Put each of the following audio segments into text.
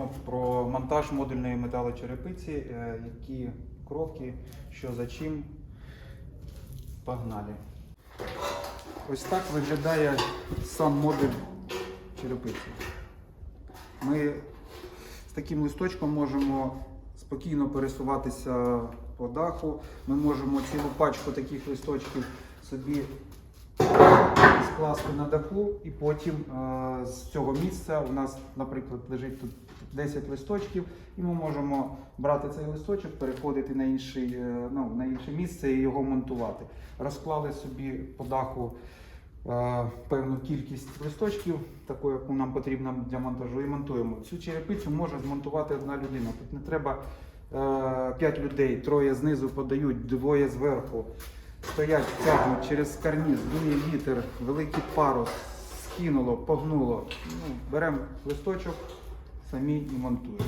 поговоримо про монтаж модульної металочерепиці, е, які кроки, що за чим. Погнали. Ось так виглядає сам модуль черепиці. Ми з таким листочком можемо спокійно пересуватися по даху. Ми можемо цілу пачку таких листочків собі скласти на даху, і потім е, з цього місця у нас, наприклад, лежить тут 10 листочків, і ми можемо брати цей листочок, переходити на, інший, е, ну, на інше місце і його монтувати. Розклали собі по даху е, певну кількість листочків, таку, яку нам потрібно для монтажу, і монтуємо. Цю черепицю може змонтувати одна людина. Тут не треба 5 людей, троє знизу подають, двоє зверху. Стоять, тягнуть через карніз, дує вітер, великий парус, скинуло, погнуло. Ну, беремо листочок, самі і монтуємо.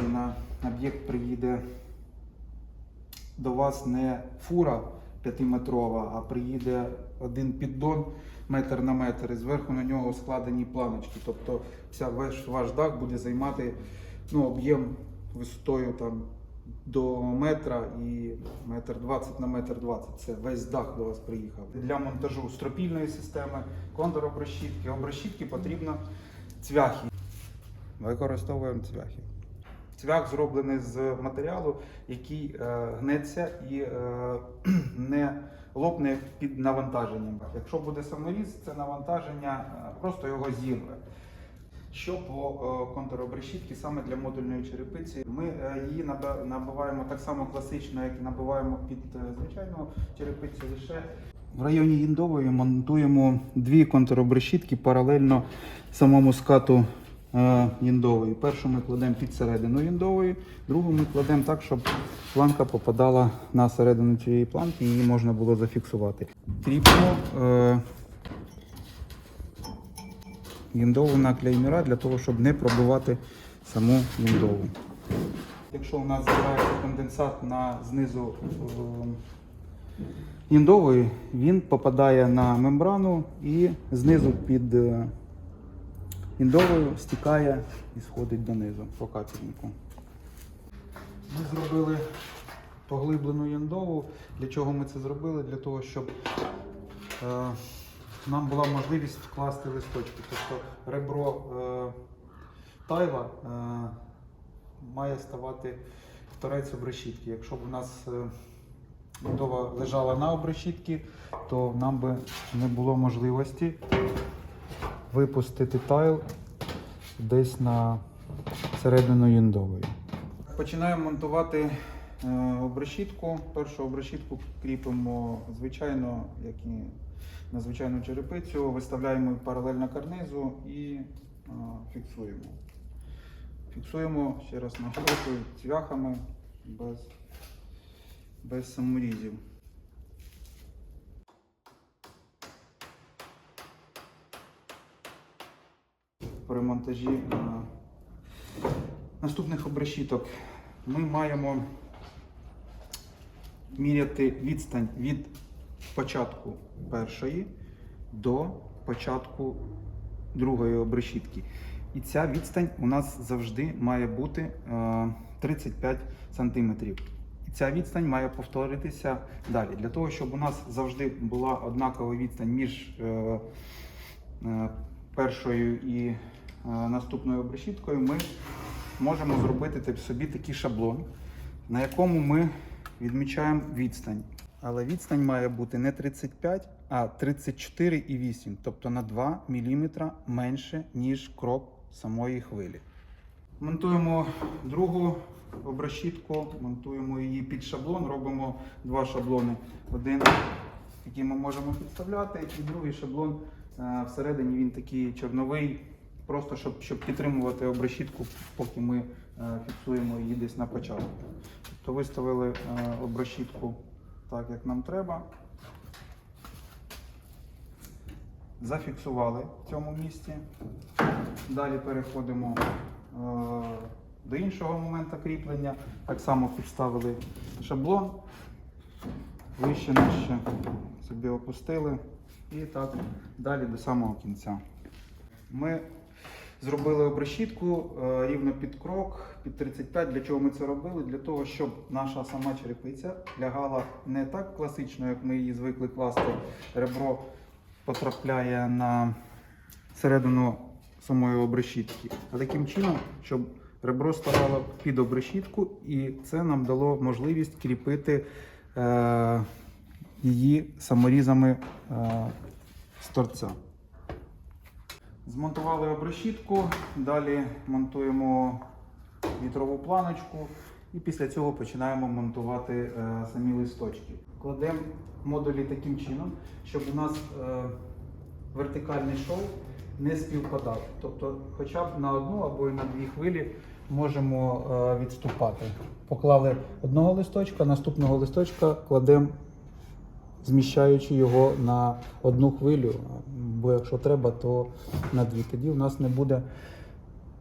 І на об'єкт приїде до вас не фура п'ятиметрова, а приїде один піддон метр на метр, і зверху на нього складені планочки. Тобто вся ваш, ваш дах буде займати ну, об'єм висотою там, до метра і метр 20 на метр 20. Це весь дах до вас приїхав. Для монтажу стропільної системи, контур обрешітки. Обрешітки потрібно цвяхи. Використовуємо цвяхи. Цвях зроблений з матеріалу, який е, гнеться і е, не лопне під навантаженням. Якщо буде саморіз, це навантаження е, просто його зірве. Що по е, контуру решітки саме для модульної черепиці, ми її набиваємо так само класично, як і набиваємо під звичайну черепицю лише. В районі Їндової монтуємо дві контуробрешітки паралельно самому скату е, Першу ми кладемо під середину Їндової, другу ми кладемо так, щоб планка попадала на середину цієї планки і її можна було зафіксувати. Кріпимо е, віндову на клеймера для того, щоб не пробивати саму віндову. Якщо у нас збирається конденсат на знизу е, віндової, він попадає на мембрану і знизу під е, віндовою стікає і сходить донизу по капельнику. Ми зробили поглиблену яндову. Для чого ми це зробили? Для того, щоб е, нам була можливість вкласти листочки. Тобто ребро е, тайла е, має ставати в торець обрешітки. Якщо б у нас е, будова лежала на обрешітки, то нам би не було можливості випустити тайл десь на середину юндової. Починаємо монтувати е, обрешітку. Першу обрешітку кріпимо звичайно, як і на звичайну черепицю, виставляємо паралельно карнизу і е, фіксуємо. Фіксуємо, ще раз наголошую, цвяхами без, без саморізів. При монтажі е, наступних обрешіток ми маємо міряти відстань від початку першої до початку другої обрешітки. І ця відстань у нас завжди має бути е, 35 см. І ця відстань має повторитися далі. Для того, щоб у нас завжди була однакова відстань між е, е, першою і е, наступною обрешіткою, ми можемо зробити собі такий шаблон, на якому ми відмічаємо відстань. Але відстань має бути не 35, а 34,8, тобто на 2 мм менше, ніж крок самої хвилі. Монтуємо другу обрешітку, монтуємо її під шаблон, робимо два шаблони. Один, який ми можемо підставляти, і другий шаблон е, всередині він такий чорновий, просто щоб, щоб підтримувати обрешітку, поки ми е, фіксуємо її десь на початку. Тобто виставили е, обрешітку так, як нам треба. Зафіксували в цьому місці. Далі переходимо е, до іншого моменту кріплення. Так само підставили шаблон, вище нижче собі опустили і так далі до самого кінця. Ми Зробили обрешітку е, рівно під крок, під 35. Для чого ми це робили? Для того, щоб наша сама черепиця лягала не так класично, як ми її звикли класти. Ребро потрапляє на середину самої обрешітки, а таким чином, щоб ребро ставало під обрешітку, і це нам дало можливість кріпити е, її саморізами е, з торця. Змонтували обрешітку, далі монтуємо вітрову планочку і після цього починаємо монтувати е, самі листочки. Кладемо модулі таким чином, щоб у нас е, вертикальний шов не співпадав. Тобто, хоча б на одну або на дві хвилі можемо е, відступати. Поклали одного листочка, наступного листочка кладемо зміщаючи його на одну хвилю, бо якщо треба, то на дві. Тоді в нас не буде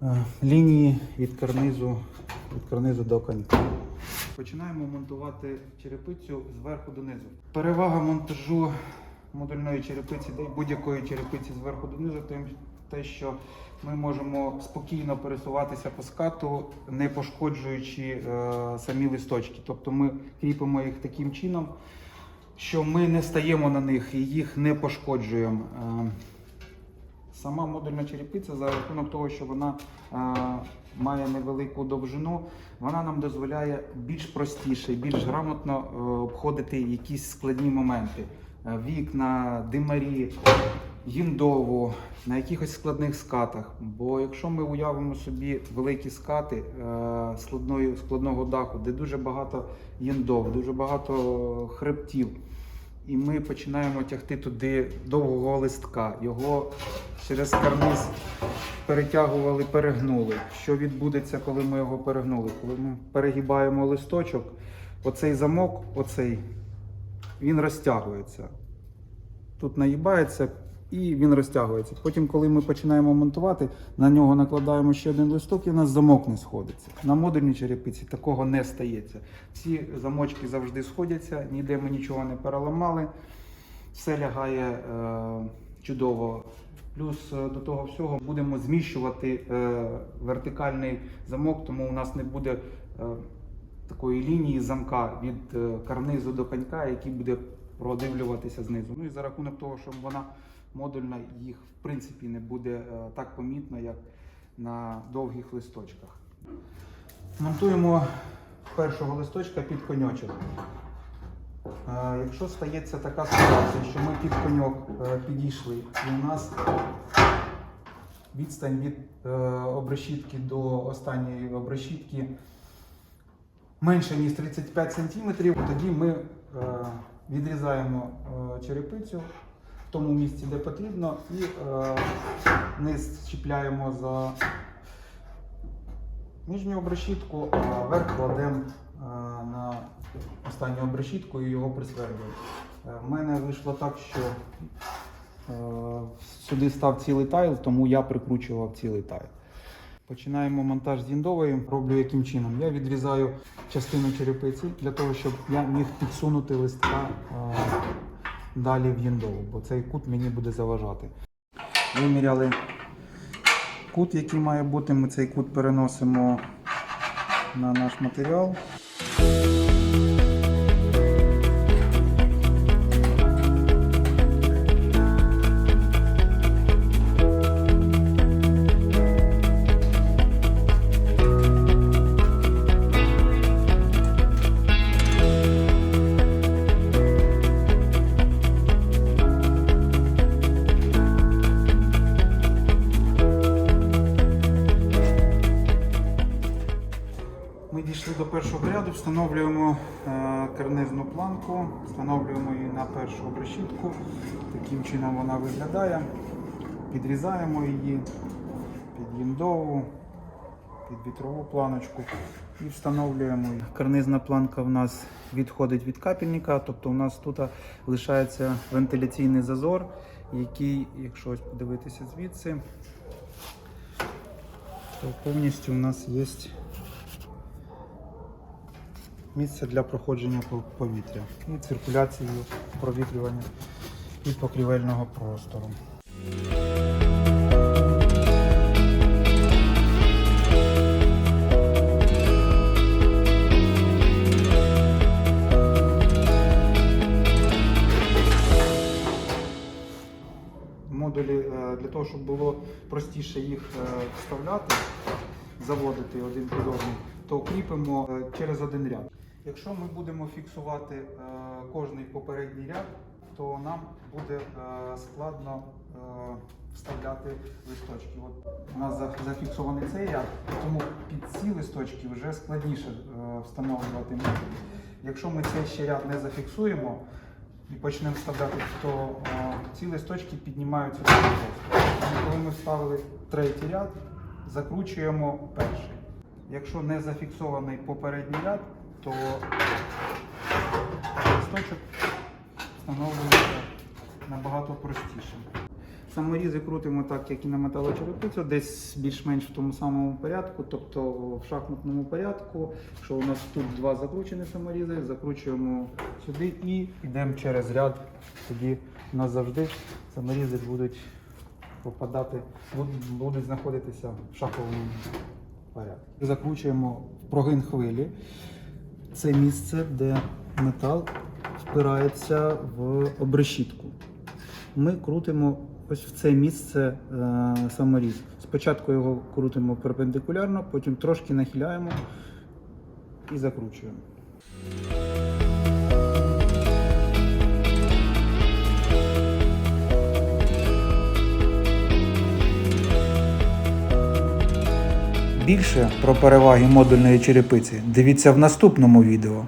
е, лінії від карнизу, від карнизу до конька. Починаємо монтувати черепицю зверху донизу. Перевага монтажу модульної черепиці, та будь-якої черепиці зверху донизу, тим те, що ми можемо спокійно пересуватися по скату, не пошкоджуючи е, самі листочки. Тобто ми кріпимо їх таким чином, що ми не стаємо на них і їх не пошкоджуємо. Е, Сама модульна черепиця за рахунок того, що вона е, має невелику довжину, вона нам дозволяє більш простіше, більш грамотно е, обходити якісь складні моменти. Вікна, димарі, гіндову, на якихось складних скатах. Бо якщо ми уявимо собі великі скати складної, складного даху, де дуже багато їндов, дуже багато хребтів, і ми починаємо тягти туди довгого листка, його через карниз перетягували, перегнули. Що відбудеться, коли ми його перегнули? Коли ми перегибаємо листочок, оцей замок, оцей, він розтягується. Тут наїбається і він розтягується. Потім, коли ми починаємо монтувати, на нього накладаємо ще один листок і у нас замок не сходиться. На модульній черепиці такого не стається. Всі замочки завжди сходяться, ніде ми нічого не переламали. Все лягає е, чудово. Плюс е, до того всього будемо зміщувати е, вертикальний замок, тому у нас не буде е, такої лінії замка від е, карнизу до конька, який буде продивлюватися знизу. Ну і за рахунок того, що вона модульна, їх в принципі не буде е, так помітно, як на довгих листочках. Монтуємо першого листочка під коньочок. Е, Якщо стається така ситуація, що ми під коньок е, підійшли, і у нас відстань від обрешітки до останньої обрешітки менше ніж 35 см, тоді ми відрізаємо черепицю в тому місці, де потрібно, і е, низ чіпляємо за нижню обрешітку, а верх кладемо е, на останню обрешітку і його присвердлюємо. Е, В мене вийшло так, що е, сюди став цілий тайл, тому я прикручував цілий тайл. Починаємо монтаж з індової. Роблю яким чином? Я відрізаю частину черепиці для того, щоб я міг підсунути листка е, далі в їндову, бо цей кут мені буде заважати. Виміряли кут, який має бути. Ми цей кут переносимо на наш матеріал. До першого ряду, встановлюємо е, карнизну планку, встановлюємо її на першу обрешітку. Таким чином вона виглядає. Підрізаємо її під їндову, під вітрову планочку і встановлюємо її. Карнизна планка в нас відходить від капельника, тобто у нас тут лишається вентиляційний зазор, який, якщо ось подивитися звідси, то повністю у нас є місце для проходження повітря ну, і циркуляцію провітрювання і покрівельного простору. Модулі е, для того, щоб було простіше їх е, вставляти, заводити один під одним, то кріпимо е, через один ряд. Якщо ми будемо фіксувати е, кожний попередній ряд, то нам буде е, складно е, вставляти листочки. От у нас зафіксований цей ряд, тому під ці листочки вже складніше встановлювати метод. Якщо ми цей ще ряд не зафіксуємо і почнемо вставляти, то ці листочки піднімаються жорстко. Коли ми вставили третій ряд, закручуємо перший. Якщо не зафіксований попередній ряд, то листочок встановлюється набагато простіше. Саморізи крутимо так, як і на металочерепицю, десь більш-менш в тому самому порядку, тобто в шахматному порядку. Якщо у нас тут два закручені саморізи, закручуємо сюди і йдемо через ряд. Тоді у нас завжди саморізи будуть попадати, будуть знаходитися в шаховому порядку. Закручуємо прогин хвилі. Це місце, де метал впирається в обрешітку. Ми крутимо ось в це місце е, саморіз. Спочатку його крутимо перпендикулярно, потім трошки нахиляємо і закручуємо. Більше про переваги модульної черепиці дивіться в наступному відео.